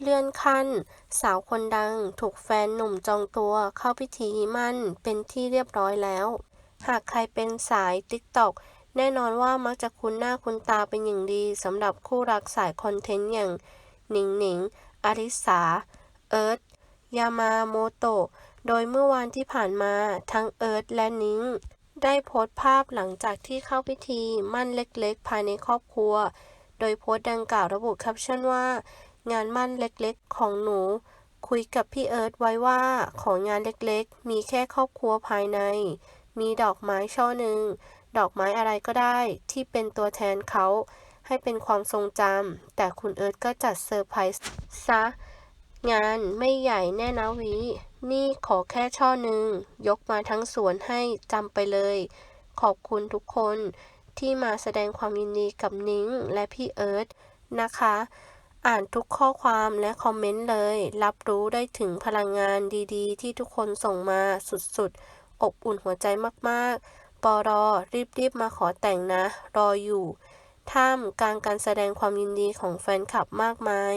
เลื่อนขั้น สาวคนดัง ถูกแฟนหนุ่มจองตัวเข้าพิธีมั่นเป็นที่เรียบร้อยแล้ว หากใครเป็นสายติ๊กต็อกแน่นอนว่ามักจะคุ้นหน้าคุ้นตาเป็นอย่างดีสำหรับคู่รักสายคอนเทนต์อย่าง หนิงหนิงอาริสา เอิร์ธยามาโมโตะ โดยเมื่อวานที่ผ่านมาทั้งเอิร์ธและนิงได้โพสต์ภาพหลังจากที่เข้าพิธีมั่นเล็กๆ ภายในครอบครัว โดยโพสต์ดังกล่าวระบุแคปชั่นว่า งานมั่นเล็กๆ ของหนู คุยกับพี่เอิร์ธไว้ว่าของงานเล็กๆ มีแค่ครอบครัวภายใน มีดอกไม้ช่อหนึ่ง ดอกไม้อะไรก็ได้ที่เป็นตัวแทนเขา ให้เป็นความทรงจำแต่คุณเอิร์ธก็จัดเซอร์ไพรส์ซะ งานไม่ใหญ่แน่นะวิ นี่ขอแค่ช่อหนึ่ง ยกมาทั้งสวนให้จำไปเลย ขอบคุณทุกคนที่มาแสดงความยินดีกับนิ้งและพี่เอิร์ธนะคะ อ่านทุกข้อความและคอมเมนต์เลย รับรู้ได้ถึงพลังงานดีๆ ที่ทุกคนส่งมาสุดๆ อบอุ่นหัวใจมากๆ ปอรอรีบๆ มาขอแต่งนะ รออยู่ ท่ามกลางการแสดงความยินดีของแฟนคลับมากมาย